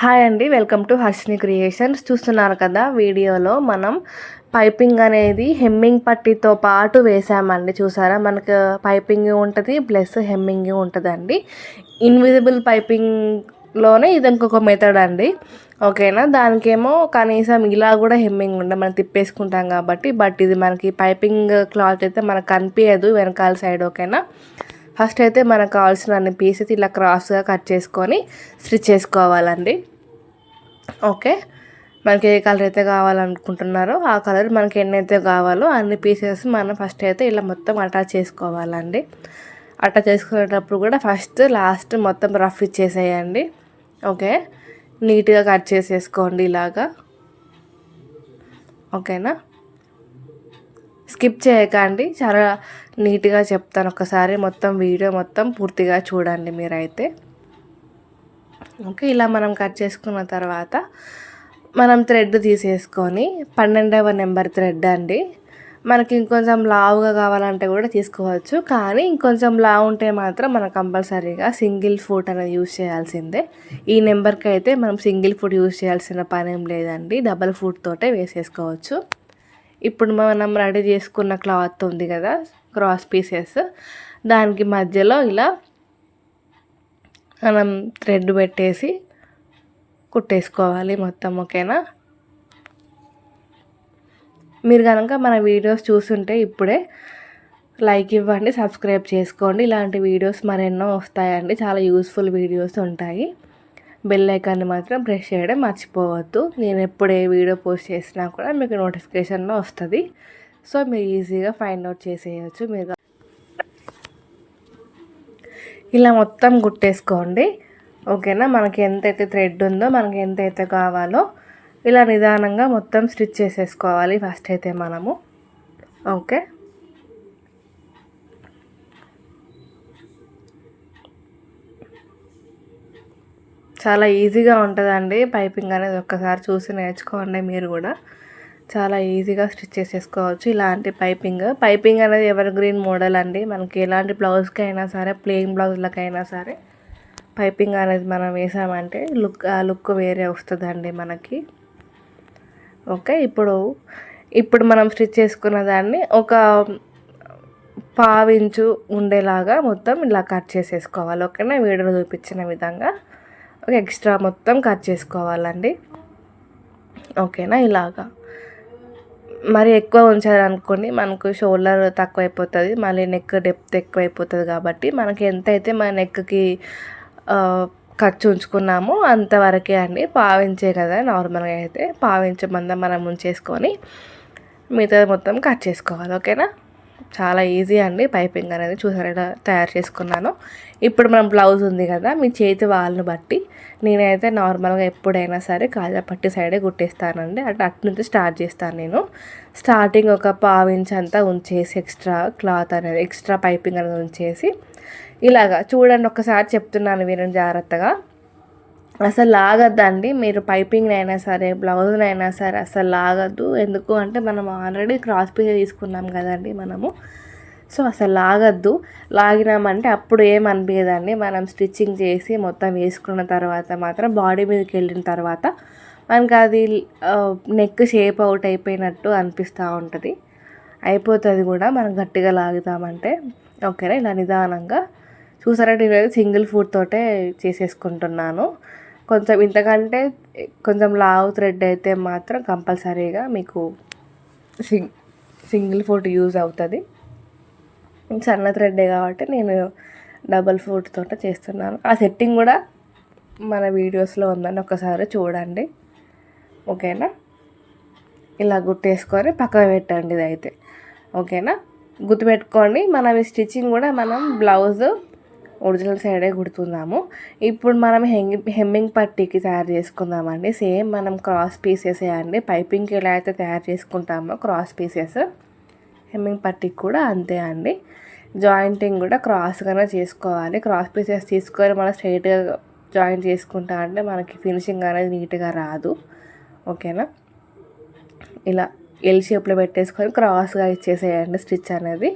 Hi అండి welcome to Harshini creations. చూస్తున్నారు కదా వీడియోలో మనం పైపింగ్ అనేది హెమ్మింగ్ పట్టీతో పాటు వేసామండి చూసారా? మనకు పైపింగ్ ఉంటుంది ప్లస్ హెమ్మింగ్ ఉంటుందండి. ఇన్విజిబుల్ పైపింగ్లోనే ఇది ఇంకొక మెథడ్ అండి. ఓకేనా? దానికేమో కనీసం ఇలా కూడా హెమ్మింగ్ ఉండదు మనం తిప్పేసుకుంటాం కాబట్టి బట్ ఇది మనకి పైపింగ్ క్లాత్ అయితే మనకు కనిపించదు వెనకాల సైడ్ ఓకేనా? ఫస్ట్ అయితే మనకు కావాల్సిన అన్ని పీసెస్ ఇలా క్రాస్గా కట్ చేసుకొని స్టిచ్ చేసుకోవాలండి. ఓకే? మనకి ఏ కలర్ అయితే కావాలనుకుంటున్నారో ఆ కలర్ మనకి ఎన్నైతే కావాలో అన్ని పీసెస్ మనం ఫస్ట్ అయితే ఇలా మొత్తం అటాచ్ చేసుకోవాలండి. అటాచ్ చేసుకునేటప్పుడు కూడా ఫస్ట్ లాస్ట్ మొత్తం రఫ్ ఇచ్చేసేయండి. ఓకే? నీట్గా కట్ చేసేసుకోండి ఇలాగా. ఓకేనా? స్కిప్ చేయకండి చాలా నీట్గా చెప్తాను ఒకసారి. మొత్తం వీడియో మొత్తం పూర్తిగా చూడండి మీరైతే. ఓకే ఇలా మనం కట్ చేసుకున్న తర్వాత మనం థ్రెడ్ తీసేసుకొని పన్నెండవ నెంబర్ థ్రెడ్ అండి. మనకి ఇంకొంచెం లావుగా కావాలంటే కూడా తీసుకోవచ్చు. కానీ ఇంకొంచెం లావు ఉంటే మాత్రం మనం కంపల్సరీగా సింగిల్ ఫుట్ అనేది యూజ్ చేయాల్సిందే. ఈ నెంబర్కి అయితే మనం సింగిల్ ఫుట్ యూజ్ చేయాల్సిన పని ఏం లేదండి. డబల్ ఫుట్ తోటే వేసేసుకోవచ్చు. ఇప్పుడు మనం రెడీ చేసుకున్న క్లాత్ ఉంది కదా క్రాస్ పీసెస్. దానికి మధ్యలో ఇలా మనం థ్రెడ్ పెట్టేసి కుట్టేసుకోవాలి మొత్తం ఓకేనా? మీరు కనుక మన వీడియోస్ చూస్తుంటే ఇప్పుడే లైక్ ఇవ్వండి సబ్స్క్రైబ్ చేసుకోండి. ఇలాంటి వీడియోస్ మరెన్నో వస్తాయండి. చాలా యూస్ఫుల్ వీడియోస్ ఉంటాయి. బెల్ ఐకాన్ని మాత్రం ప్రెస్ చేయడం మర్చిపోవద్దు. నేను ఎప్పుడు ఏ వీడియో పోస్ట్ చేసినా కూడా మీకు నోటిఫికేషన్లో వస్తుంది. సో మీరు ఈజీగా ఫైండ్ అవుట్ చేసేయచ్చు. మీరు ఇలా మొత్తం కుట్టేసుకోండి ఓకేనా? మనకి ఎంతైతే థ్రెడ్ ఉందో మనకి ఎంతైతే కావాలో ఇలా నిదానంగా మొత్తం స్టిచ్ చేసేసుకోవాలి ఫస్ట్ అయితే మనము. ఓకే? చాలా ఈజీగా ఉంటుందండి. పైపింగ్ అనేది ఒక్కసారి చూసి నేర్చుకోండి మీరు కూడా. చాలా ఈజీగా స్టిచ్ చేసేసుకోవచ్చు ఇలాంటి పైపింగ్. పైపింగ్ అనేది ఎవర్ గ్రీన్ మోడల్ అండి. మనకి ఎలాంటి బ్లౌజ్కి అయినా సరే ప్లెయిన్ బ్లౌజ్లకైనా సరే పైపింగ్ అనేది మనం వేసామంటే లుక్ ఆ లుక్ వేరే వస్తుందండి మనకి. ఓకే ఇప్పుడు ఇప్పుడు మనం స్టిచ్ చేసుకున్న దాన్ని ఒక పావించు ఉండేలాగా మొత్తం ఇలా కట్ చేసేసుకోవాలి. ఓకేనా? వీడియో చూపించిన విధంగా. ఒక ఎక్స్ట్రా మొత్తం కట్ చేసుకోవాలండి. ఓకేనా? ఇలాగా. మరి ఎక్కువ ఉంచారనుకోండి మనకు షోల్డర్ తక్కువ అయిపోతుంది మళ్ళీ నెక్ డెప్త్ ఎక్కువ అయిపోతుంది కాబట్టి మనకి ఎంత అయితే మన నెక్కి ఖర్చు ఉంచుకున్నామో అంతవరకే అండి. పావించే కదా నార్మల్గా అయితే. పావించే మందం మనం ఉంచేసుకొని మిగతా మొత్తం కట్ చేసుకోవాలి. ఓకేనా? చాలా ఈజీ అండి. పైపింగ్ అనేది చూసారా తయారు చేసుకున్నాను. ఇప్పుడు మనం బ్లౌజ్ ఉంది కదా మీ చేతి వాళ్ళని బట్టి నేనైతే నార్మల్గా ఎప్పుడైనా సరే కాజా పట్టి సైడే కుట్టేస్తానండి. అంటే అటు నుంచి స్టార్ట్ చేస్తాను నేను. స్టార్టింగ్ ఒక పావు ఇంచ్ అంతా ఉంచేసి ఎక్స్ట్రా క్లాత్ అనేది ఎక్స్ట్రా పైపింగ్ అనేది ఉంచేసి ఇలాగా చూడండి ఒకసారి చెప్తున్నాను వినండి జాగ్రత్తగా. అసలు లాగద్దండి మీరు పైపింగ్ అయినా సరే బ్లౌజ్నైనా సరే అసలు లాగద్దు ఎందుకు అంటే మనం ఆల్రెడీ క్రాస్ పీస్ తీసుకున్నాం కదండి మనము. సో అసలు లాగద్దు లాగినామంటే అప్పుడు ఏమనిపించదండి మనం స్టిచ్చింగ్ చేసి మొత్తం వేసుకున్న తర్వాత మాత్రం బాడీ మీదకి వెళ్ళిన తర్వాత మనకు అది నెక్ షేప్ అవుట్ అయిపోయినట్టు అనిపిస్తూ ఉంటుంది. అయిపోతుంది కూడా. మనం గట్టిగా లాగుతామంటే ఓకేనా? ఇలా నిదానంగా. చూసారంటే నేను సింగిల్ ఫుడ్ తోటే చేసేసుకుంటున్నాను. కొంచెం ఇంతకంటే కొంచెం లావు థ్రెడ్ అయితే మాత్రం కంపల్సరీగా మీకు సింగ్ సింగిల్ ఫుట్ యూజ్ అవుతుంది. సన్న థ్రెడ్డే కాబట్టి నేను డబల్ ఫుట్ తోట చేస్తున్నాను. ఆ సెట్టింగ్ కూడా మన వీడియోస్లో ఉందని ఒకసారి చూడండి. ఓకేనా? ఇలా గుట్టేసుకొని పక్కన పెట్టండి ఇది అయితే ఓకేనా? గుర్తుపెట్టుకోండి మనం స్టిచ్చింగ్ కూడా మనం బ్లౌజ్ ఒరిజినల్ సైడే కుడుతున్నాము. ఇప్పుడు మనం హెంగి హెమ్మింగ్ పట్టీకి తయారు చేసుకుందామండి. సేమ్ మనం క్రాస్ పీసెస్ అండి. పైపింగ్కి ఎలా అయితే తయారు చేసుకుంటామో క్రాస్ పీసెస్. హెమ్మింగ్ పట్టీకి కూడా అంతే అండి. జాయింటింగ్ కూడా క్రాస్గానే చేసుకోవాలి. క్రాస్ పీసెస్ తీసుకొని మనం స్ట్రైట్గా జాయింట్ చేసుకుంటా అంటే మనకి ఫినిషింగ్ అనేది నీట్గా రాదు. ఓకేనా? ఇలా ఎల్ షేప్లో పెట్టేసుకొని క్రాస్గా ఇచ్చేసేయండి స్టిచ్ అనేది.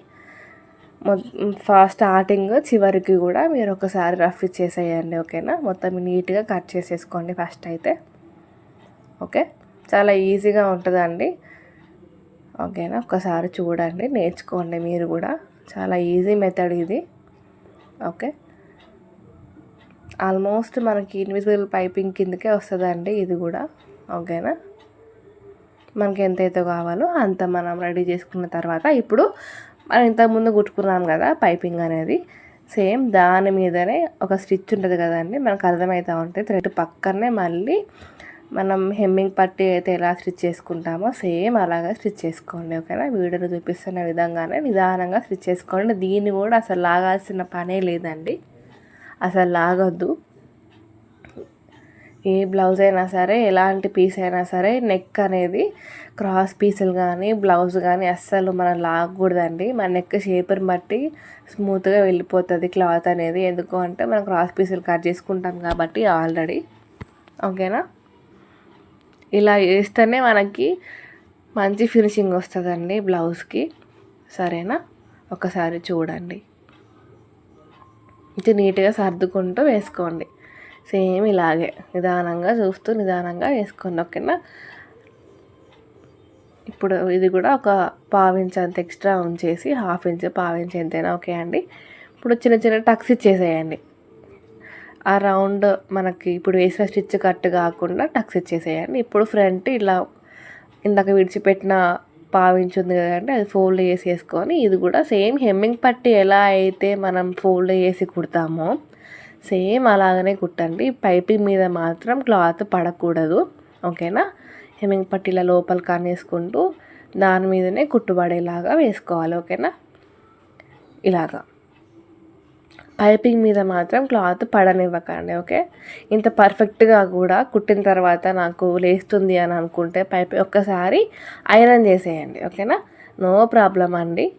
స్టార్టింగ్ చివరికి కూడా మీరు ఒకసారి రఫ్ ఇచ్చేసేయండి ఓకేనా? మొత్తం నీట్గా కట్ చేసేసుకోండి ఫస్ట్ అయితే. ఓకే? చాలా ఈజీగా ఉంటుందండి. ఓకేనా? ఒకసారి చూడండి నేర్చుకోండి మీరు కూడా. చాలా ఈజీ మెథడ్ ఇది. ఓకే? ఆల్మోస్ట్ మనకి ఇన్విజిబుల్ పైపింగ్ కిందకే వస్తుందండి ఇది కూడా. ఓకేనా? మనకి ఎంతైతే కావాలో అంత మనం రెడీ చేసుకున్న తర్వాత ఇప్పుడు మనం ఇంతకుముందు కుట్టుకున్నాం కదా పైపింగ్ అనేది. సేమ్ దాని మీదనే ఒక స్టిచ్ ఉంటుంది కదండి మనకు అర్థమవుతూ ఉంటుంది థ్రెడ్ పక్కనే మళ్ళీ మనం హెమ్మింగ్ పట్టి అయితే ఎలా స్టిచ్ చేసుకుంటామో సేమ్ అలాగే స్టిచ్ చేసుకోండి ఓకేనా? వీడియోలో చూపిస్తున్న విధంగానే నిదానంగా స్టిచ్ చేసుకోండి. దీన్ని కూడా అసలు లాగాల్సిన పనే లేదండి. అసలు లాగొద్దు. ఏ బ్లౌజ్ అయినా సరే ఎలాంటి పీస్ అయినా సరే నెక్ అనేది క్రాస్ పీసులు కానీ బ్లౌజ్ కానీ అస్సలు మనం లాగకూడదండి. మన నెక్ షేప్ని బట్టి స్మూత్గా వెళ్ళిపోతుంది క్లాత్ అనేది. ఎందుకు అంటే మనం క్రాస్ పీసులు కట్ చేసుకుంటాం కాబట్టి ఆల్రెడీ ఓకేనా? ఇలా వేస్తేనే మనకి మంచి ఫినిషింగ్ వస్తుందండి బ్లౌజ్కి సరేనా? ఒకసారి చూడండి. ఇది నీట్గా సర్దుకుంటూ వేసుకోండి. సేమ్ ఇలాగే. నిదానంగా చూస్తూ నిదానంగా వేసుకోండి ఓకేనా? ఇప్పుడు ఇది కూడా ఒక పావించ్ అంత ఎక్స్ట్రా ఉంచేసి హాఫ్ ఇంచ్ పావించ్ ఎంతైనా ఓకే అండి. ఇప్పుడు చిన్న చిన్న టక్స్ ఇచ్చేసేయండి. ఆ రౌండ్ మనకి ఇప్పుడు వేసిన స్టిచ్ కట్ కాకుండా టక్స్ ఇచ్చేసేయండి. ఇప్పుడు ఫ్రంట్ ఇలా ఇందాక విడిచిపెట్టిన పావించి ఉంది కదండి అది ఫోల్డ్ చేసి వేసుకొని ఇది కూడా సేమ్ హెమ్మింగ్ పట్టి ఎలా అయితే మనం ఫోల్డ్ చేసి కుడతామో సేమ్ అలాగనే కుట్టండి. పైపింగ్ మీద మాత్రం క్లాత్ పడకూడదు. ఓకేనా? హెమ్మింగ్ పట్టీల లోపల కానేసుకుంటూ దాని మీదనే కుట్టుబడేలాగా వేసుకోవాలి. ఓకేనా? ఇలాగా. పైపింగ్ మీద మాత్రం క్లాత్ పడనివ్వకండి. ఓకే? ఇంత పర్ఫెక్ట్గా కూడా కుట్టిన తర్వాత నాకు లేస్తుంది అని అనుకుంటే పైప్ ఒక్కసారి ఐరన్ చేసేయండి. ఓకేనా? నో ప్రాబ్లం అండి.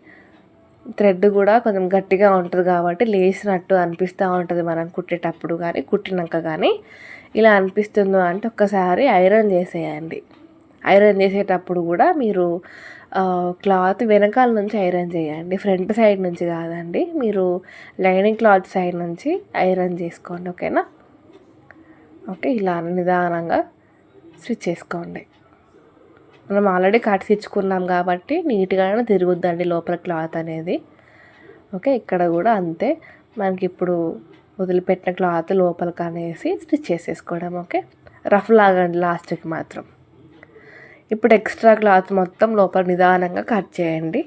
థ్రెడ్ కూడా కొంచెం గట్టిగా ఉంటుంది కాబట్టి లేచినట్టు అనిపిస్తూ ఉంటుంది మనం కుట్టేటప్పుడు కానీ కుట్టినాక కానీ ఇలా అనిపిస్తుందో అంటే ఒక్కసారి ఐరన్ చేసేయండి. ఐరన్ చేసేటప్పుడు కూడా మీరు క్లాత్ వెనకాల నుంచి ఐరన్ చేయండి. ఫ్రంట్ సైడ్ నుంచి కాదండి. మీరు లైనింగ్ క్లాత్ సైడ్ నుంచి ఐరన్ చేసుకోండి ఓకేనా? ఓకే ఇలా నిదానంగా స్టిచ్ చేసుకోండి. మనం ఆల్రెడీ కట్స్ ఇచ్చుకున్నాం కాబట్టి నీట్గానే తిరుగుద్దండి లోపల క్లాత్ అనేది. ఓకే ఇక్కడ కూడా అంతే. మనకి ఇప్పుడు వదిలిపెట్టిన క్లాత్ లోపలికి అనేసి స్టిచ్ చేసేసుకోవడం ఓకే? రఫ్ లాగండి లాస్ట్కి మాత్రం. ఇప్పుడు ఎక్స్ట్రా క్లాత్ మొత్తం లోపల నిదానంగా కట్ చేయండి.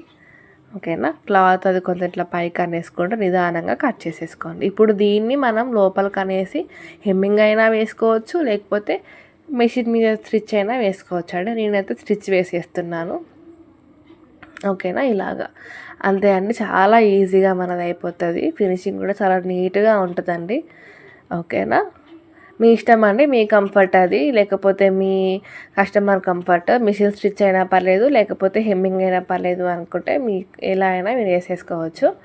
ఓకేనా? క్లాత్ అది కొంచెం ఇట్లా పైకి అనేసుకుంటూ నిదానంగా కట్ చేసేసుకోండి. ఇప్పుడు దీన్ని మనం లోపలికి అనేసి హెమ్మింగ్ అయినా వేసుకోవచ్చు లేకపోతే మెషిన్ మీద స్టిచ్ అయినా వేసుకోవచ్చు అండి నేనైతే స్టిచ్ వేసేస్తున్నాను. ఓకేనా? ఇలాగా. అంతే అండి. చాలా ఈజీగా మనది అయిపోతుంది. ఫినిషింగ్ కూడా చాలా నీట్గా ఉంటుందండి. ఓకేనా? మీ ఇష్టం అండి? మీ కంఫర్ట్ అది. లేకపోతే మీ కస్టమర్ కంఫర్ట్. మిషన్ స్టిచ్ అయినా పర్లేదు లేకపోతే హెమ్మింగ్ అయినా పర్లేదు అనుకుంటే మీ ఎలా అయినా మీరు వేసేసుకోవచ్చు.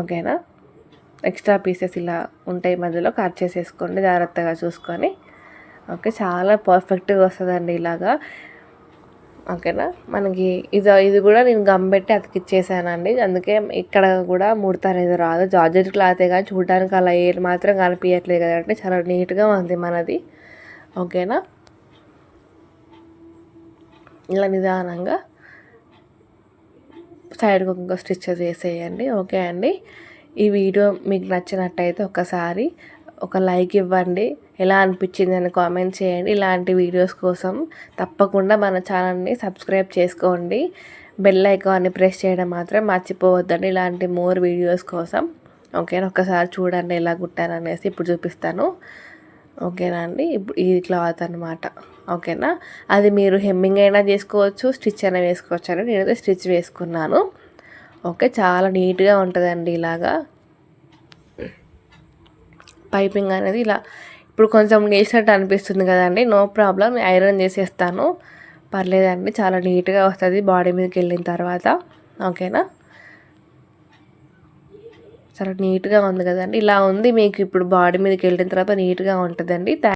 ఓకేనా? ఎక్స్ట్రా పీసెస్ ఇలా ఉంటాయి మధ్యలో కట్ చేసేసుకోండి జాగ్రత్తగా చూసుకొని. ఓకే చాలా పర్ఫెక్ట్గా వస్తుందండి ఇలాగా. ఓకేనా? మనకి ఇది ఇది కూడా నేను గమ్ పెట్టి అతికిచ్చేసానండి. అందుకే ఇక్కడ కూడా ముడత అనేది రాదు. జార్జెట్ క్లాతే కానీ చూడడానికి అలా ఏ మాత్రం కనిపించట్లేదు కదండి. చాలా నీట్గా ఉంది మనది. ఓకేనా? ఇలా నిదానంగా సైడ్కి ఇంకో స్టిచ్ చేసేయండి. ఓకే అండి. ఈ వీడియో మీకు నచ్చినట్టయితే ఒకసారి ఒక లైక్ ఇవ్వండి. ఎలా అనిపించింది అని కామెంట్ చేయండి. ఇలాంటి వీడియోస్ కోసం తప్పకుండా మన ఛానల్ని సబ్స్క్రైబ్ చేసుకోండి. బెల్ ఐకాన్ని ప్రెస్ చేయడం మాత్రం మర్చిపోవద్దండి. ఇలాంటి మోర్ వీడియోస్ కోసం ఓకేనా? ఒకసారి చూడండి ఎలా కుట్టాననేసి ఇప్పుడు చూపిస్తాను. ఓకేనా అండి? ఇప్పుడు ఈ క్లాత్ అనమాట ఓకేనా? అది మీరు హెమ్మింగ్ అయినా చేసుకోవచ్చు స్టిచ్ అయినా వేసుకోవచ్చు అని నేనైతే స్టిచ్ వేసుకున్నాను. ఓకే చాలా నీట్గా ఉంటుందండి ఇలాగా. పైపింగ్ అనేది ఇలా ఇప్పుడు కొంచెం నేసినట్టు అనిపిస్తుంది కదండి నో ప్రాబ్లం ఐరన్ చేసేస్తాను. పర్లేదండి చాలా నీట్గా వస్తుంది బాడీ మీదకి వెళ్ళిన తర్వాత. ఓకేనా? చాలా నీట్గా ఉంది కదండి ఇలా ఉంది. మీకు ఇప్పుడు బాడీ మీదకి వెళ్ళిన తర్వాత నీట్గా ఉంటుందండి.